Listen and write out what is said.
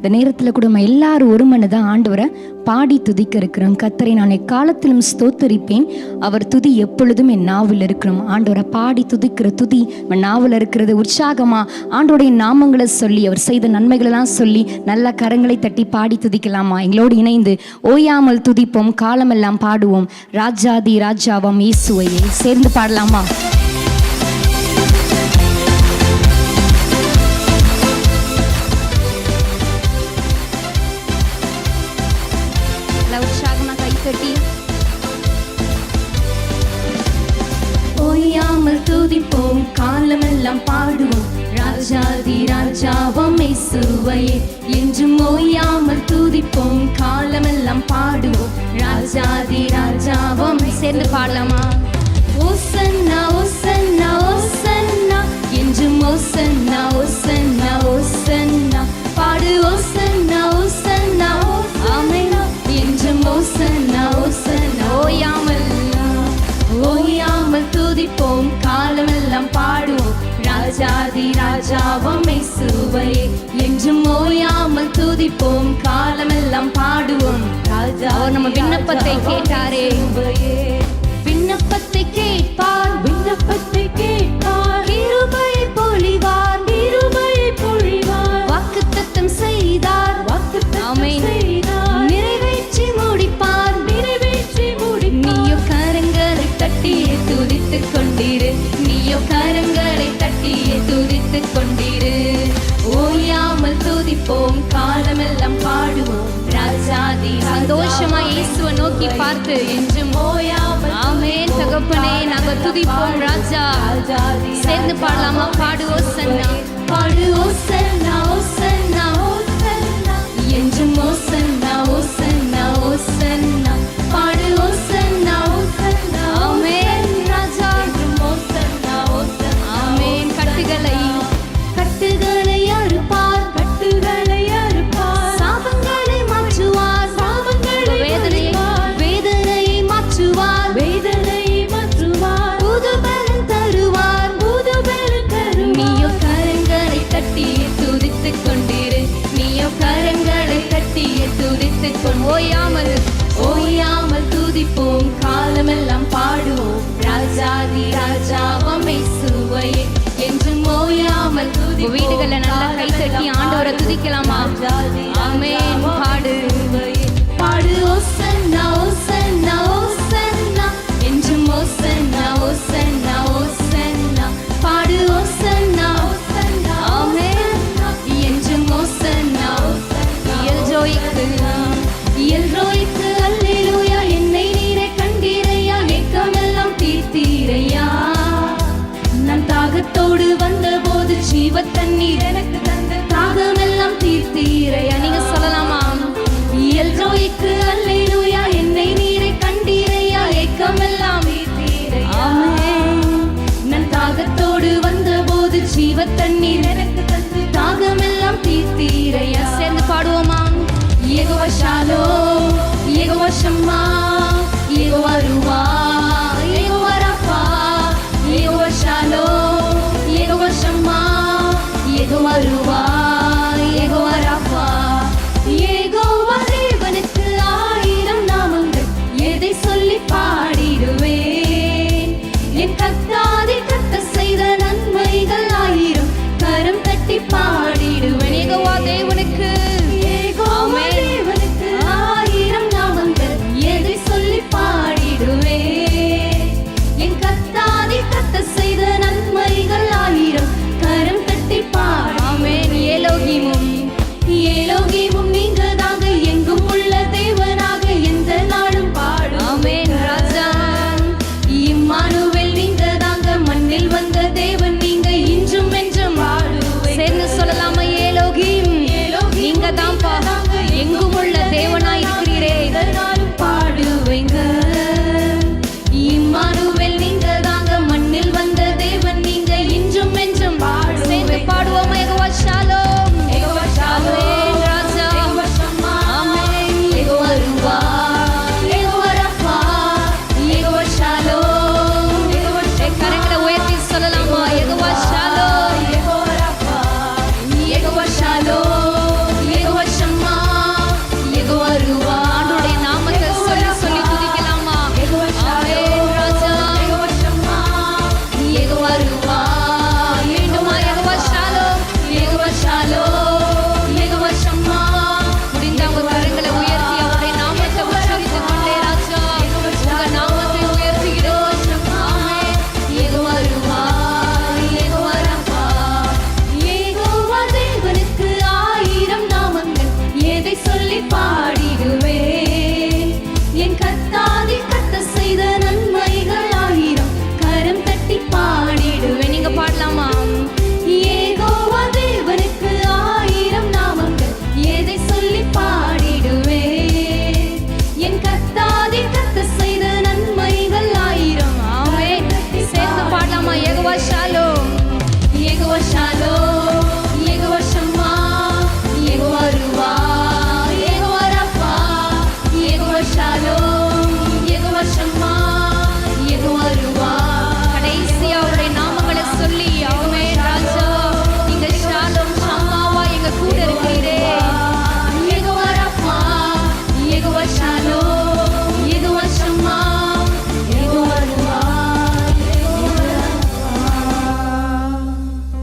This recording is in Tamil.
இந்த நேரத்தில் கூட நம்ம எல்லாரும் ஒரு மனதான் ஆண்டவரை பாடி துதிக்க இருக்கிறோம் கத்தரை நான் எக்காலத்திலும் ஸ்தோத்தரிப்பேன். அவர் துதி எப்பொழுதும் என் நாவில் இருக்கிறோம். ஆண்டவரை பாடி துதிக்கிற துதி நாவில் இருக்கிறது. உற்சாகமா ஆண்டோடைய நாமங்களை சொல்லி அவர் செய்த நன்மைகளெல்லாம் சொல்லி நல்ல கரங்களை தட்டி பாடி துதிக்கலாமா? எங்களோடு இணைந்து ஓயாமல் துதிப்போம் காலமெல்லாம் பாடுவோம். ராஜாதி ராஜாவாம் இயேசுவையை. சேர்ந்து பாடலாமா? ராஜாதி ராஜாவம் சேர்ந்து பாடலாமா? ஓசன்னா ஓசன்னா ஓசன்னா என்றும் ஓசன்னா ஓசன் விண்ணப்பத்தை கேட்டாரே. விண்ணப்பத்தை கேட்பார் விண்ணப்பத்தை கேட்பார் கிருபையை பொழிவார் கிருபையை பொழிவார் செய்தார். வாக்குத்தத்தம் செய்தார். நிறைவேற்றி முடிப்பார். நிறைவேற்றி முடி நீயோ கரங்களை தட்டியே துதித்துக் கொண்டிரு. நீயோ கரங்களை தட்டியே துதித்துக் கொண்டிரு. ஓயாமல் துதிப்போம். சந்தோஷமா இயேசுவை நோக்கி பார்த்து என்றும் ஆமே தகப்பனே நாங்க துதிப்போம் ராஜா. சேர்ந்து பாடலாமா? பாடுவோம். ஜீவ தண்ணீர் எனக்கு தந்த தாகமெல்லாம் தீர்த்தீரையா? நீங்க சொல்லலாமா? இயல் ரோய்க்கு அல்லை நோயா என்னை நீரை கண்டீரையா? ஏக்கமெல்லாம் தீர்த்தீரையா நான் தாகத்தோடு வந்த போது ஜீவ தண்ணீர் எனக்கு தந்து தாகமெல்லாம் தீர்த்தீரையா? சேர்ந்து பாடுவோமா? ஏகோவா ஷாலோ ஏகோவா ஷம்மா ஏகோவா ருவா